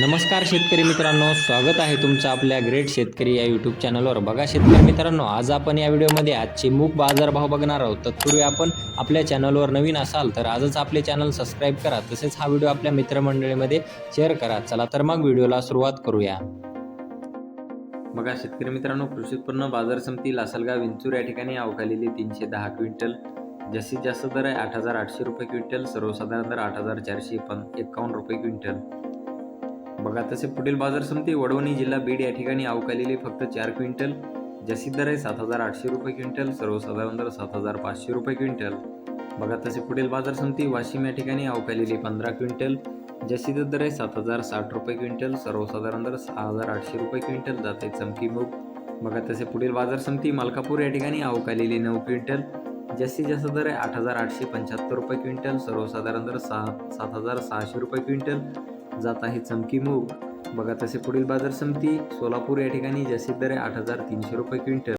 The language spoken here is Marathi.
नमस्कार शेतकरी मित्रांनो स्वागत आहे तुमचं आपल्या ग्रेट शेतकरी या यूट्यूब चॅनलवर बघा शेतकरी मित्रांनो आज आपण या व्हिडिओमध्ये आजचे मूग बाजारभाव बघणार आहोत. तत्पूर्वी आपण आपल्या चॅनलवर नवीन असाल तर आजच आपले चॅनल सबस्क्राईब करा. तसेच हा व्हिडिओ आपल्या मित्रमंडळीमध्ये शेअर करा. चला तर मग व्हिडिओला सुरुवात करूया. बघा शेतकरी मित्रांनो कृषी उत्पन्न बाजार समिती लासलगाव विंचूर या ठिकाणी अवकालेली तीनशे दहा क्विंटल जास्तीत जास्त दर आहे आठ हजार आठशे रुपये क्विंटल सर्वसाधारण दर आठ हजार चारशे पण एकावन्न रुपये क्विंटल. बघा तसे पुढील बाजार समिती वडवणी जिल्हा बीड या ठिकाणी अवकालेली फक्त चार क्विंटल जास्तीत दर आहे सात हजार आठशे रुपये क्विंटल सर्वसाधारण दर सात हजार पाचशे रुपये क्विंटल. बघा तसे पुढील बाजार समिती वाशिम या ठिकाणी अवकालेली पंधरा क्विंटल जास्तीत दर आहे सात हजार साठ रुपये क्विंटल सर्वसाधारण दर सहा हजार आठशे रुपये क्विंटल जाते चमकी मूग. बघा तसे पुढील बाजार समिती मालकापूर या ठिकाणी अवकालेली नऊ क्विंटल जास्तीत जास्त दर आहे आठ हजार आठशे पंच्याहत्तर रुपये क्विंटल सर्वसाधारण दर सहा सात हजार सहाशे रुपये क्विंटल जात आहे चमकी मूग. बघा तसे पुढील बाजार समिती सोलापूर या ठिकाणी जास्तीत दर आहे आठ हजार तीनशे रुपये क्विंटल.